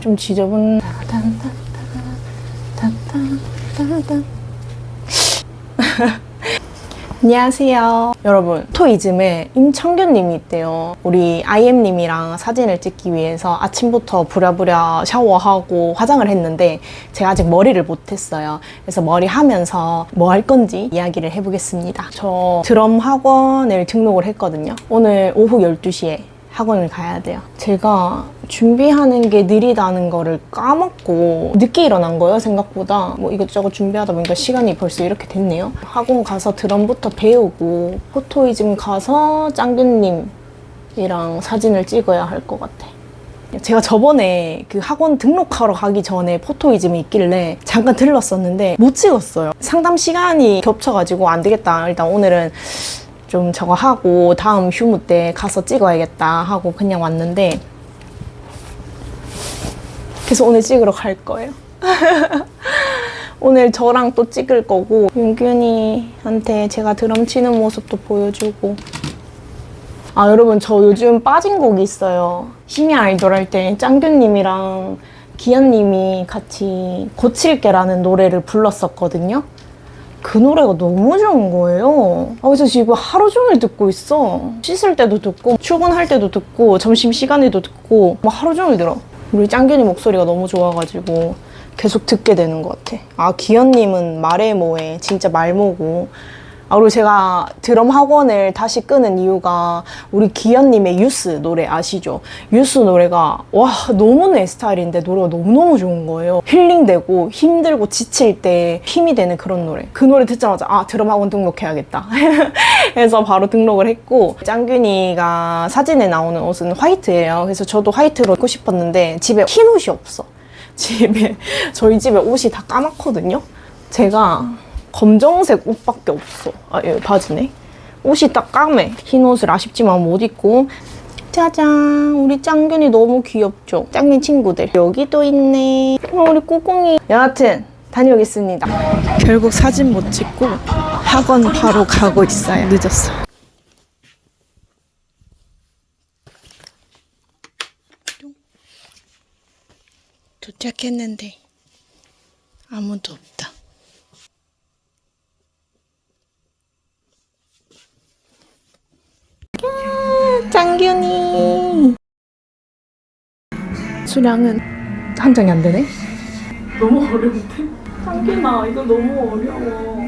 좀 지저분. 안녕하세요. 여러분, 토이즘에 임청균님이 있대요. 우리 IM님이랑 사진을 찍기 위해서 아침부터 부랴부랴 샤워하고 화장을 했는데 제가 아직 머리를 못했어요. 그래서 머리 하면서 뭐 할 건지 이야기를 해보겠습니다. 저 드럼 학원을 등록을 했거든요. 오늘 오후 12시에 학원을 가야 돼요. 제가 준비하는 게 느리다는 거를 까먹고 늦게 일어난 거예요, 생각보다. 뭐 이것저것 준비하다 보니까 시간이 벌써 이렇게 됐네요. 학원 가서 드럼부터 배우고, 포토이즘 가서 짱균님이랑 사진을 찍어야 할 것 같아. 제가 저번에 그 학원 등록하러 가기 전에 포토이즘이 있길래 잠깐 들렀었는데 못 찍었어요. 상담 시간이 겹쳐가지고 안 되겠다. 일단 오늘은 좀 저거 하고 다음 휴무 때 가서 찍어야겠다 하고 그냥 왔는데 그래서 오늘 찍으러 갈 거예요. 오늘 저랑 또 찍을 거고 윤균이한테 제가 드럼 치는 모습도 보여주고 아 여러분 저 요즘 빠진 곡이 있어요. 심야 아이돌 할 때 짱균님이랑 기현님이 같이 고칠게라는 노래를 불렀었거든요. 그 노래가 너무 좋은 거예요. 아, 그래서 지금 하루 종일 듣고 있어. 씻을 때도 듣고, 출근할 때도 듣고, 점심시간에도 듣고, 뭐 하루 종일 들어. 우리 짱균이 목소리가 너무 좋아가지고 계속 듣게 되는 것 같아. 아, 기현님은 말해 뭐해. 진짜 말모고. 아, 그리고 제가 드럼 학원을 다시 끄는 이유가 우리 기현님의 유스 노래 아시죠? 유스 노래가 와 너무 내 스타일인데 노래가 너무너무 좋은 거예요. 힐링되고 힘들고 지칠 때 힘이 되는 그런 노래. 그 노래 듣자마자 아 드럼 학원 등록해야겠다. 그래서 바로 등록을 했고 짱균이가 사진에 나오는 옷은 화이트예요. 그래서 저도 화이트로 입고 싶었는데 집에 흰 옷이 없어. 집에 저희 집에 옷이 다 까맣거든요. 제가 검정색 옷밖에 없어. 아, 예, 바지네. 옷이 딱 까매. 흰 옷을 아쉽지만 못 입고. 짜잔, 우리 짱균이 너무 귀엽죠? 짱균 친구들. 여기도 있네. 어, 우리 꼬꽁이. 여하튼, 다녀오겠습니다. 결국 사진 못 찍고 학원 바로 가고 있어요. 늦었어. 도착했는데 아무도 없다. 짱균이 수량은 한 장이 안 되네. 너무 어려운데? 짱균아 이거 너무 어려워.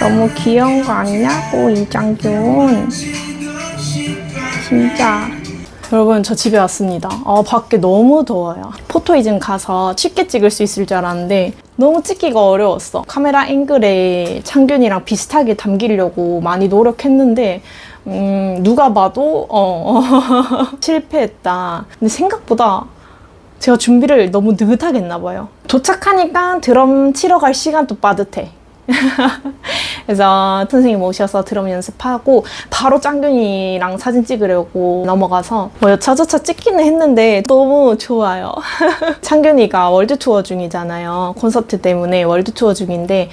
너무 귀여운 거 아니냐고 이 짱균. 진짜. 여러분 저 집에 왔습니다. 아 밖에 너무 더워요. 포토이즘 가서 쉽게 찍을 수 있을 줄 알았는데 너무 찍기가 어려웠어. 카메라 앵글에 창균이랑 비슷하게 담기려고 많이 노력했는데 음, 누가 봐도 어, 실패했다. 근데 생각보다 제가 준비를 너무 느긋하게 했나 봐요. 도착하니까 드럼 치러 갈 시간도 빠듯해. 그래서 선생님 오셔서 드럼 연습하고 바로 짱균이랑 사진 찍으려고 넘어가서 뭐 여차저차 찍기는 했는데 너무 좋아요. 창균이가 월드 투어 중이잖아요. 콘서트 때문에 월드 투어 중인데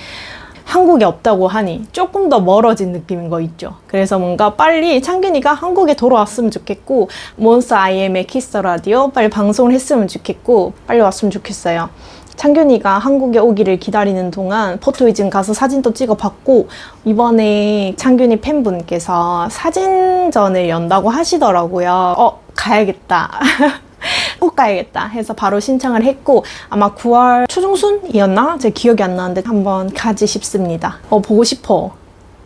한국에 없다고 하니 조금 더 멀어진 느낌인 거 있죠. 그래서 뭔가 빨리 창균이가 한국에 돌아왔으면 좋겠고 몬스터 IM의 키스 라디오 빨리 방송을 했으면 좋겠고 빨리 왔으면 좋겠어요. 창균이가 한국에 오기를 기다리는 동안 포토이즘 가서 사진도 찍어봤고 이번에 창균이 팬분께서 사진전을 연다고 하시더라고요. 어 가야겠다. 꼭 가야겠다 해서 바로 신청을 했고 아마 9월 초중순이었나? 제 기억이 안 나는데 한번 가지 싶습니다. 어 보고 싶어.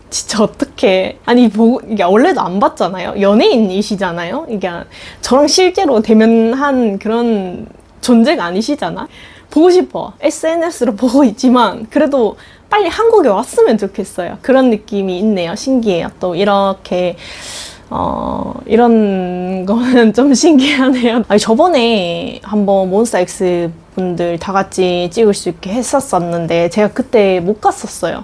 진짜 어떻게 아니 보고 이게 원래도 안 봤잖아요. 연예인이시잖아요. 이게 저랑 실제로 대면한 그런 존재가 아니시잖아. 보고 싶어. SNS로 보고 있지만 그래도 빨리 한국에 왔으면 좋겠어요. 그런 느낌이 있네요. 신기해요. 또 이렇게 어, 이런 거는 좀 신기하네요. 아니, 저번에 한번 몬스타엑스 분들 다 같이 찍을 수 있게 했었었는데, 제가 그때 못 갔었어요.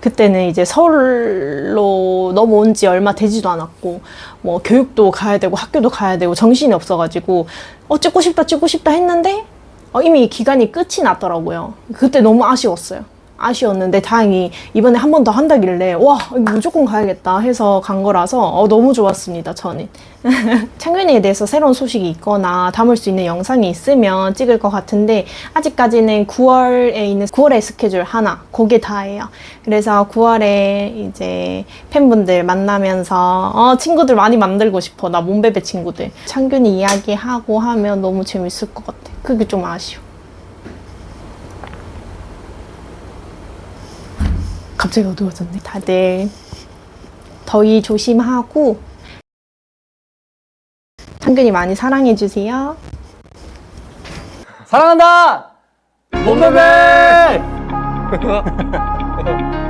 그때는 이제 서울로 넘어온 지 얼마 되지도 않았고, 뭐, 교육도 가야 되고, 학교도 가야 되고, 정신이 없어가지고, 어, 찍고 싶다, 찍고 싶다 했는데, 어, 이미 기간이 끝이 났더라고요. 그때 너무 아쉬웠어요. 아쉬웠는데 다행히 이번에 한 번 더 한다길래 와 무조건 가야겠다 해서 간 거라서 어, 너무 좋았습니다 저는. 창균이에 대해서 새로운 소식이 있거나 담을 수 있는 영상이 있으면 찍을 것 같은데 아직까지는 9월에 있는 9월의 스케줄 하나 그게 다예요. 그래서 9월에 이제 팬분들 만나면서 어, 친구들 많이 만들고 싶어. 나 몸베베 친구들. 창균이 이야기하고 하면 너무 재밌을 것 같아. 그게 좀 아쉬워 갑자기 어두워졌네. 다들 더위 조심하고 창균이 많이 사랑해 주세요. 사랑한다! 몸베베!